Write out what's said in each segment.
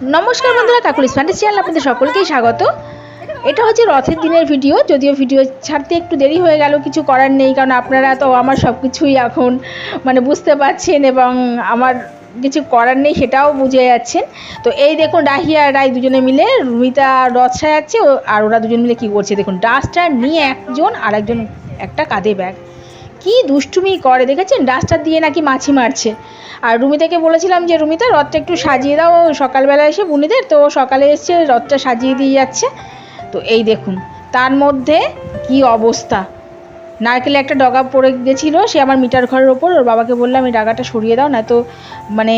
নমস্কার বন্ধুরা কাকুলি স্প্যান্ডের চ্যানেল আপনাদের সকলকেই স্বাগত। এটা হচ্ছে রথের দিনের ভিডিও, যদিও ভিডিও ছাড়তে একটু দেরি হয়ে গেল, কিছু করার নেই, কারণ আপনারা তো আমার সব কিছুই এখন মানে বুঝতে পারছেন এবং আমার কিছু করার নেই সেটাও বুঝে যাচ্ছেন। তো এই দেখুন ডাহিয়া আর রায় দুজনে মিলে রুমিতা রথ সাজাচ্ছে আর ওরা দুজন মিলে কি করছে দেখুন, ডাস্টার নিয়ে একজন আর একজন একটা কাঁধে ব্যাগ। কি দুষ্টুমি করে, দেখেছেন? ডাস্টার দিয়ে নাকি মাছি মারছে। আর রুমিতাকে বলেছিলাম যে, রুমিতা, রথটা একটু সাজিয়ে দাও সকালবেলা এসে বুনিদের, তো সকালে এসছে, রথটা সাজিয়ে দিয়ে যাচ্ছে। তো এই দেখুন, তার মধ্যে কি অবস্থা? নারকেলে একটা ডগা পড়ে গেছিল, সে আমার মিটার ঘরের ওপর, ওর বাবাকে বললাম, এই ডাগাটা সরিয়ে দাও না তো মানে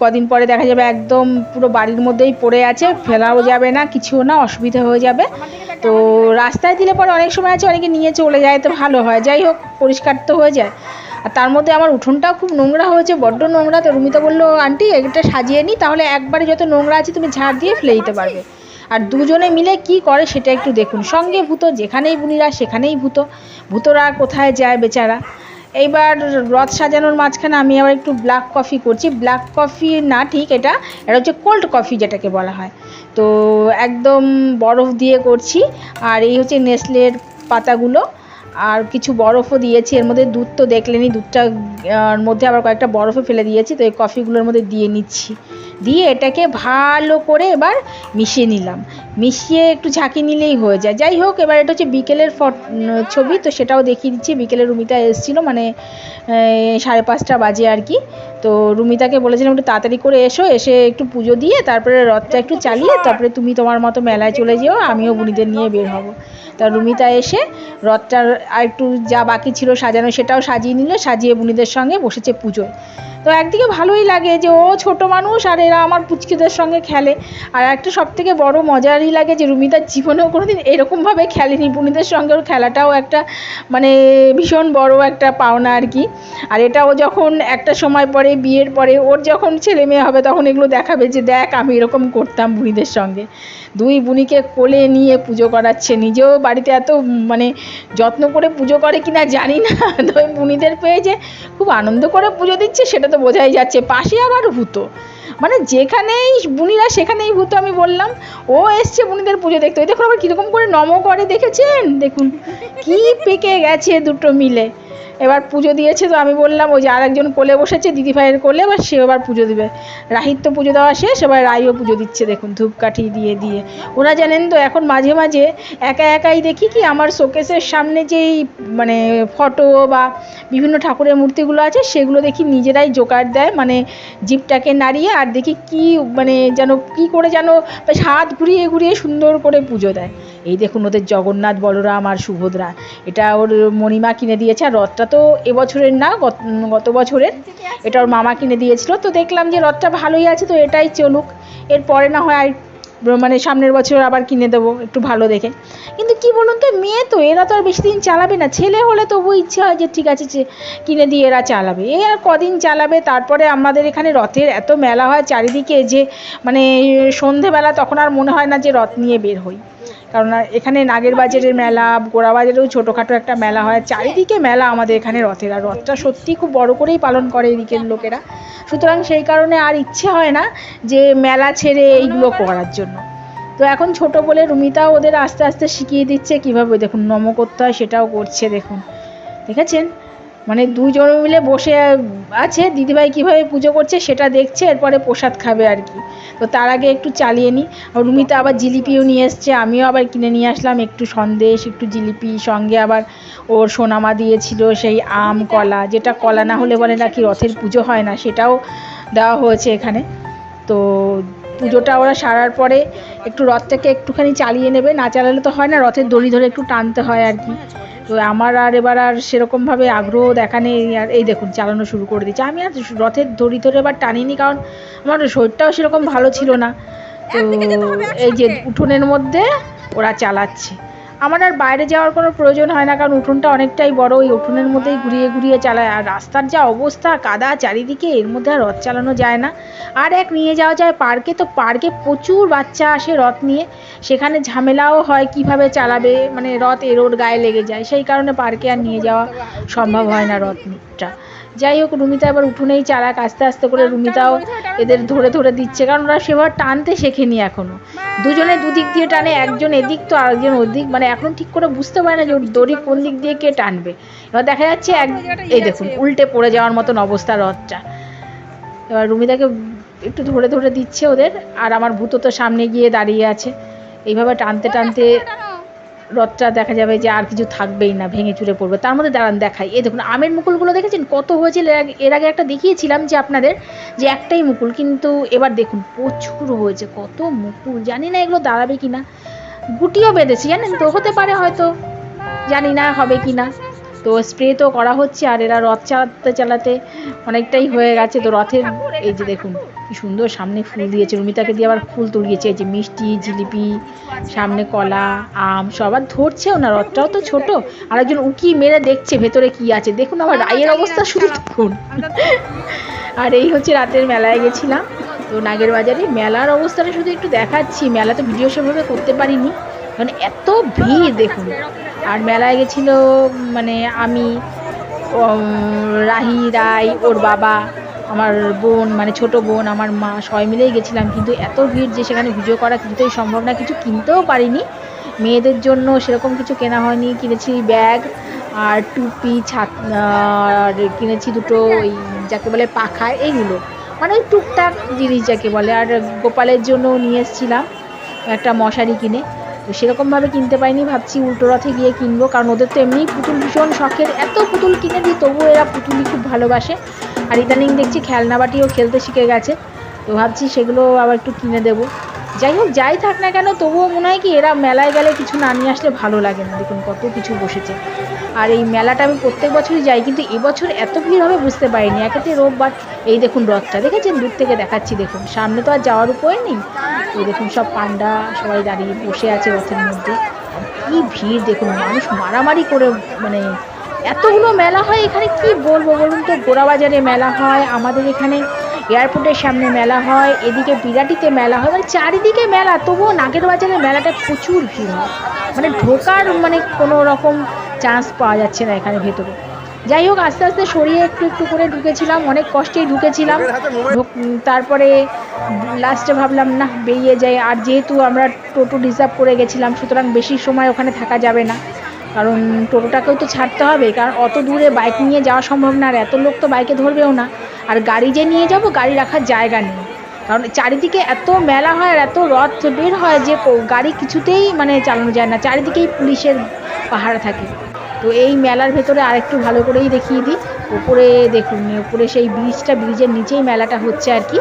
কদিন পরে দেখা যাবে একদম পুরো বাড়ির মধ্যেই পড়ে আছে, ফেলাও যাবে না, কিছুও না, অসুবিধা হয়ে যাবে। তো রাস্তায় দিলে পরে অনেক সময় আছে, অনেকে নিয়ে চলে যায়, তো ভালো হয়। যাই হোক, পরিষ্কার তো হয়ে যায়। আর তার মধ্যে আমার উঠোনটাও খুব নোংরা হয়েছে, বড্ড নোংরা। তো রুমিতা বলল, আন্টি, এটা সাজিয়ে নিই তাহলে একবারে যত নোংরা আছে, তুমি ঝাড় দিয়ে ফেলে দিতে পারবে। আর দুজনে মিলে কি করে সেটা একটু দেখুন। সঙ্গে ভূত, যেখানেই বুনিরা সেখানেই ভূত। ভূতরা কোথায় যায় বেচারা? এইবার রথ সাজানোর মাঝখানে আমি আবার একটু ব্ল্যাক কফি করছি। ব্ল্যাক কফি না ঠিক এটা এটা হচ্ছে কোল্ড কফি যেটাকে বলা হয়। তো একদম বরফ দিয়ে করছি। আর এই হচ্ছে নেসলের পাতাগুলো। আর কিছু বরফও দিয়েছি, এর মধ্যে দুধ তো দেখলেনি দুধটা মধ্যে আবার কয়েকটা বরফও ফেলে দিয়েছি, তো এই কফিগুলোর মধ্যে দিয়ে নিচ্ছি। দিয়ে এটাকে ভালো করে এবার মিশিয়ে নিলাম। মিশিয়ে একটু ঝাঁকি নিলেই হয়ে যায়। যাই হোক, এবার এটা হচ্ছে বিকেলের ফট ছবি, তো সেটাও দেখিয়ে দিচ্ছি। বিকেলে রুমিতা এসেছিল মানে সাড়ে পাঁচটা বাজে আর কি। তো রুমিতাকে বলেছিলাম, একটু তাড়াতাড়ি করে এসো, এসে একটু পুজো দিয়ে, তারপরে রথটা একটু চালিয়ে, তারপরে তুমি তোমার মতো মেলায় চলে যেও, আমিও বুনিদের নিয়ে বের হব। তা রুমিতা এসে রথটার আর একটু যা বাকি ছিল সাজানো, সেটাও সাজিয়ে নিল, সাজিয়ে বুনিদের সঙ্গে বসেছে পুজোয়। তো একদিকে ভালোই লাগে যে ও ছোট মানুষ আর এরা আমার পুচকিদের সঙ্গে খেলে। আর একটা সব থেকে বড় মজারই লাগে যে রুমিতার জীবনেও কোনোদিন এরকমভাবে খেলেনি। বুনিদের সঙ্গে ওর খেলাটাও একটা মানে ভীষণ বড় একটা পাওনা আর কি। আর এটা ও যখন একটা সময় পরে, বিয়ের পরে, ওর যখন ছেলে মেয়ে হবে তখন এগুলো দেখাবে যে দেখ আমি এরকম করতাম বুনিদের সঙ্গে। দুই বুনিকে কোলে নিয়ে পুজো করাচ্ছে। নিজেও বাড়িতে এত মানে যত্ন করে পুজো করে কিনা জানি না। তো ওই বুনিদের পেয়ে যে খুব আনন্দ করে পুজো দিচ্ছে, সেটা তো বোঝাই যাচ্ছে, পাশে আবার ভূত। মানে যেখানেই বুনিরা সেখানেই ভূত, আমি বললাম। ও এসছে বুনিদের পুজো দেখতে। ওই দেখুন আবার কীরকম করে নম করে দেখেছেন? দেখুন, কি পেকে গেছে দুটো মিলে। এবার পুজো দিয়েছে, তো আমি বললাম, ওই যে আরেকজন কোলে বসেছে দিদি ভাইয়ের কোলে, এবার সে এবার পুজো দিবে। রাহির তো পুজো দেওয়া শেষ, এবার রাইও পুজো দিচ্ছে, দেখুন, ধূপকাঠি দিয়ে দিয়ে। ওরা জানেন তো, এখন মাঝে মাঝে একা একাই দেখি কি, আমার শোকেসের সামনে যেই মানে ফটো বা বিভিন্ন ঠাকুরের মূর্তিগুলো আছে, সেগুলো দেখি নিজেরাই জোগাড় দেয় মানে জিপটাকে নাড়িয়ে, আর দেখি কি মানে যেন কি করে যেন বেশ হাত ঘুরিয়ে ঘুরিয়ে সুন্দর করে পুজো দেয়। এই দেখুন ওদের জগন্নাথ, বলরাম আর সুভদ্রা। এটা ওর মণিমা কিনে দিয়েছে, আর রথটা তো এবছরের না, গত বছরের। এটা ওর মামা কিনে দিয়েছিল। তো দেখলাম যে রথটা ভালোই আছে, তো এটাই চলুক। এরপরে না হয় আর মানে সামনের বছর আবার কিনে দেবো, একটু ভালো দেখে। কিন্তু কি বলুন তো, মেয়ে তো, এরা তো আর বেশি দিন চালাবে না। ছেলে হলে তবু ইচ্ছে হয় যে ঠিক আছে কিনে দিয়ে এরা চালাবে। এ আর কদিন চালাবে, তারপরে আমাদের এখানে রথের এত মেলা হয় চারিদিকে যে মানে সন্ধেবেলা তখন আর মনে হয় না যে রথ নিয়ে বের হই। কারণ এখানে নাগের বাজারের মেলা গোড়া বাজারেও ছোটোখাটো একটা মেলা হয়। চারিদিকে মেলা আমাদের এখানে রথের, আর রথটা সত্যি খুব বড় করেই পালন করে এদিকের লোকেরা। সুতরাং সেই কারণে আর ইচ্ছে হয় না যে মেলা ছেড়ে এইগুলো করার জন্য। তো এখন ছোট বলে রুমিতা ওদের আস্তে আস্তে শিখিয়ে দিচ্ছে কীভাবে দেখুন নম করতে হয়, সেটাও করছে দেখুন। দেখেছেন? মানে দুজন মিলে বসে আছে, দিদিভাই কীভাবে পুজো করছে সেটা দেখছে, এরপরে প্রসাদ খাবে আর কি। তো তার আগে একটু চালিয়ে নিই রুমিতা আবার জিলিপিও নিয়ে এসছে, আমিও আবার কিনে নিয়ে আসলাম, একটু সন্দেশ, একটু জিলিপি, সঙ্গে আবার ওর সোনামা দিয়েছিল, সেই আম, কলা, যেটা কলা না হলে বলে নাকি রথের পুজো হয় না, সেটাও দেওয়া হয়েছে এখানে। তো পুজোটা ওরা সারার পরে একটু রথটাকে একটুখানি চালিয়ে নেবে, না চালালে তো হয় না, রথের দড়ি ধরে একটু টানতে হয় আর কি। তো আমার আর এবার আর সেরকমভাবে আগ্রহ দেখা নেই। আর এই দেখুন চালানো শুরু করে দিচ্ছে আমি আর রথের দড়ি ধরে এবার টানিনি কারণ আমার শরীরটাও সেরকম ভালো ছিল না। তো এই যে উঠোনের মধ্যে ওরা চালাচ্ছে। আমার আর বাইরে যাওয়ার কোনো প্রয়োজন হয় না, কারণ উঠোনটা অনেকটাই বড়। ওই উঠোনের মধ্যেই ঘুরিয়ে ঘুরিয়ে চালায় আর রাস্তার যা অবস্থা, কাদা চারিদিকে, এর মধ্যে আর রথ চালানো যায় না। আর এক নিয়ে যাওয়া যায় পার্কে, তো পার্কে প্রচুর বাচ্চা আসে রথ নিয়ে। সেখানে ঝামেলাও হয় কীভাবে চালাবে মানে রথ এর এরোর গায়ে লেগে যায়। সেই কারণে পার্কে আর নিয়ে যাওয়া সম্ভব হয় না রথটা যাই হোক রুমিতা এবার উঠোনেই চালাক আস্তে আস্তে করে রুমিতাও এদের ধরে। ধরে দিচ্ছে। কারণ ওরা সেভাবে টানতে শেখেনি এখনও। দুজনে দুদিক দিয়ে টানে একজন এদিক তো আরেকজন ওদিক। মানে এখন ঠিক করে বুঝতে পারে না যে দড়ি কোন দিক দিয়ে কে টানবে। এবার দেখা যাচ্ছে এক এই দেখুন উল্টে পড়ে যাওয়ার মতন অবস্থা রথটা। এবার রুমিতাকে একটু ধরে ধরে দিচ্ছে ওদের। আর আমার ভূত তো সামনে গিয়ে দাঁড়িয়ে আছে। এইভাবে টানতে টানতে রথটা দেখা যাবে যে আর কিছু থাকবেই না, ভেঙে চুরে পড়বে। তার মধ্যে দাঁড়ান, দেখাই। এই দেখুন, আমের মুকুলগুলো দেখেছেন? কত হয়েছিল এর আগে- একটা দেখিয়েছিলাম যে আপনাদের যে একটাই মুকুল, কিন্তু এবার দেখুন, প্রচুর হয়েছে। কত মুকুল? জানি না এগুলো দাঁড়াবে কি না গুটিও বেঁধেছি, জানেন তো? হতে পারে হয়তো। জানি না, হবে কি না তো স্প্রে তো করা হচ্ছে আর এরা রথ চালাতে চালাতে অনেকটাই হয়ে গেছে। তো রথের এই যে দেখুন, কি সুন্দর সামনে ফুল দিয়েছে। রুমিতাকে দিয়ে আবার ফুল তুলিয়েছে। এই যে মিষ্টি, জিলিপি, সামনে কলা, আম সবার ধরছেও না রথটাও তো ছোট। আর একজন উকি মেরে দেখছে ভেতরে কি আছে। দেখুন আমার রায়ের অবস্থা শুধু দেখুন। আর এই হচ্ছে রাতের মেলায় গেছিলাম। তো নাগের বাজারে মেলার অবস্থাটা শুধু একটু দেখাচ্ছি। মেলা তো ভিডিও সেভাবে করতে পারিনি। মানে এত ভিড়, দেখুন। আর মেলায় গেছিল মানে আমি রাহি, রাই, ওর বাবা, আমার বোন মানে ছোট বোন, আমার মা, সবাই মিলেই গেছিলাম। কিন্তু এত ভিড় যে সেখানে ভিডিও করা কিছুতেই সম্ভব না, কিছু কিনতেও পারিনি। মেয়েদের জন্য সেরকম কিছু কেনা হয়নি, কিনেছি ব্যাগ আর টুপি, ছাত, আর কিনেছি দুটো ওই যাকে বলে পাখা এইগুলো। মানে টুকটাক জিনিস যাকে বলে। আর গোপালের জন্য নিয়ে এসেছিলাম, একটা মশারি কিনে। তো সেরকমভাবে কিনতে পারিনি, ভাবছি উল্টো রথে গিয়ে কিনবো। কারণ ওদের তো এমনি পুতুল ভীষণ শখের, এত পুতুল কিনে দিই তবুও এরা পুতুলই খুব ভালোবাসে। আর ইদানিং দেখছি খেলনাবাটিও খেলতে শিখে গেছে, তো ভাবছি সেগুলো আবার একটু কিনে দেবো। যাই হোক যাই থাক না কেন, তবুও মনে হয় কি এরা মেলায় গেলে কিছু না নিয়ে আসলে ভালো লাগে না। দেখুন, কত কিছু বসেছে। আর এই মেলাটা আমি প্রত্যেক বছরই যাই, কিন্তু এবছর এত ভিড় হবে বুঝতে পারিনি। একেতে রোববার এই দেখুন রথটা, দেখেছেন? দূর থেকে দেখাচ্ছি, দেখুন। সামনে তো আর যাওয়ার উপায় নেই। এই দেখুন সব পান্ডা সবাই দাঁড়িয়ে বসে আছে রথের মধ্যে। কি ভিড়, দেখুন, মানুষ মারামারি করে মানে এতগুলো মেলা হয়, এখানে কি বলব বলুন তো? গোড়াবাজারে মেলা হয়, আমাদের এখানে এয়ারপোর্টের সামনে মেলা হয় এদিকে বিরাটিতে মেলা হয় মানে চারিদিকে মেলা তবুও নাগের বাজারে মেলাটা প্রচুর ভিড় হয়। মানে ঢোকার মানে কোনো রকম চান্স পাওয়া যাচ্ছে না এখানে ভেতরে। যাই হোক আস্তে আস্তে সরিয়ে একটু একটু করে ঢুকেছিলাম অনেক কষ্টেই ঢুকেছিলাম। ঢোক- তারপরে লাস্টে ভাবলাম না বেরিয়ে যাই। আর যেহেতু আমরা টোটো রিজার্ভ করে গেছিলাম সুতরাং বেশি সময় ওখানে থাকা যাবে না। কারণ টোটোটাকেও তো ছাড়তে হবে, কারণ অত দূরে বাইক নিয়ে যাওয়া সম্ভব না আর এত লোক তো বাইকে ধরবেও না। আর গাড়ি যে নিয়ে যাব, গাড়ি রাখার জায়গা নেই। কারণ চারিদিকে এত মেলা হয় আর এত রথ বের হয় যে গাড়ি কিছুতেই মানে চালানো যায় না, চারিদিকেই পুলিশের পাহারা থাকে। তো এই মেলার ভেতরে আরেকটু ভালো করেই দেখিয়ে দিই। উপরে দেখুন উপরে সেই ব্রিজটা ব্রিজের নিচেই মেলাটা হচ্ছে আর কি।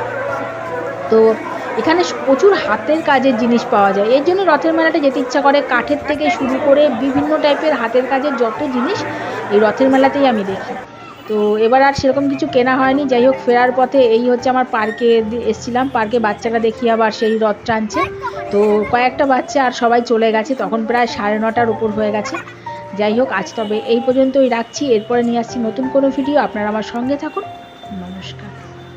তো এখানে প্রচুর হাতের কাজের জিনিস পাওয়া যায়। এর জন্য রথের মেলাটা যেতে ইচ্ছা করে, কাঠের থেকে শুরু করে বিভিন্ন টাইপের হাতের কাজের যত জিনিস এই রথের মেলাতেই আমি দেখি। তো এবার আর সেরকম কিছু কেনা হয়নি। যাই হোক, ফেরার পথে এই হচ্ছে আমার পার্কে এসেছিলাম। পার্কে বাচ্চারা দেখি আবার সেই রথ টানছে। তো কয়েকটা বাচ্চা আর সবাই চলে গেছে। তখন প্রায় সাড়ে নটার উপর হয়ে গেছে। যাই হোক, আজ তবে এই পর্যন্তই রাখছি। এরপরে নিয়ে আসছি নতুন কোনো ভিডিও। আপনারা আমার সঙ্গে থাকুন।